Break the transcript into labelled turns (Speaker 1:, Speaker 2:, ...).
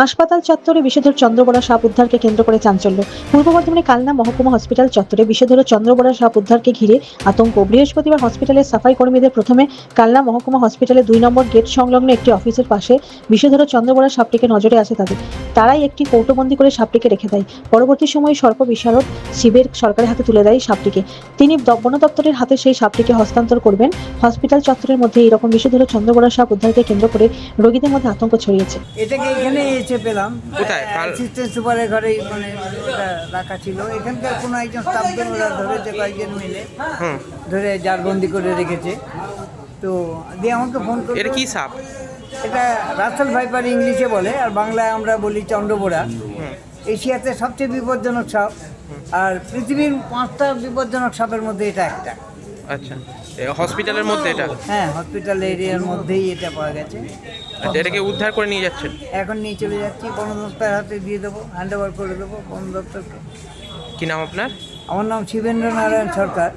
Speaker 1: হাসপাতাল চত্বরে বিষধর চন্দ্রবড়া সাপ উদ্ধারকে কেন্দ্র করে চাঞ্চল্য। পূর্ব বর্ধমানে কালনা মহকুমা হসপিটাল চত্বরে বিষধর চন্দ্রবড়া সাপ উদ্ধারকে ঘিরে আতঙ্ক। বৃহস্পতিবার হসপিটালের সাফাই কর্মীদের প্রথমে কালনা মহকুমা হসপিটালের দুই নম্বর গেট সংলগ্ন একটি অফিসের পাশে বিষধর চন্দ্রবড়া সাপটিকে নজরে আসে তাদের। তারাই একটি কৌটোবন্দি করে সাপটিকে রেখে দেয়। পরবর্তী সময়ে সর্প বিশারদ শিবের সরকারের হাতে তুলে দেয় সাপটিকে। তিনি বন দপ্তরের হাতে সেই সাপটিকে হস্তান্তর করবেন। হসপিটাল চত্বরের মধ্যে এইরকম বিষধর চন্দ্রবড়া সাপ উদ্ধারকে কেন্দ্র করে রোগীদের মধ্যে আতঙ্ক ছড়িয়েছে।
Speaker 2: এসে পেলাম।
Speaker 3: কোথায়?
Speaker 2: অ্যাসিস্ট্যান্ট সুপারের ঘরে মানে রাখা ছিল। এখানকার কোনো একজন স্টাফকে ওরা ধরেছে কয়েকজন মিলে ধরে জারবন্দি করে রেখেছে। তো দিয়ে আমাকে ফোন করে
Speaker 3: এটা কি সাপ?
Speaker 2: এটা রাসেল ভাইপার ইংলিশে বলে আর বাংলায় আমরা বলি চন্দ্রবোড়া এশিয়াতে সবচেয়ে বিপজ্জনক সাপ আর পৃথিবীর পাঁচটা বিপজ্জনক সাপের মধ্যে এটা একটা।
Speaker 3: আচ্ছা। হসপিটালের মধ্যে এটা?
Speaker 2: হ্যাঁ হসপিটাল এরিয়ার মধ্যেই এটা পাওয়া গেছে।
Speaker 3: আচ্ছা এটাকে উদ্ধার করে নিয়ে যাচ্ছেন?
Speaker 2: এখন নিয়ে চলে যাচ্ছি বন দপ্তরের হাতে দিয়ে দেবো হ্যান্ড ওভার করে দেবো বন দপ্তরকে।
Speaker 3: কি নাম আপনার?
Speaker 2: আমার নাম শিবেন্দ্র নারায়ণ সরকার।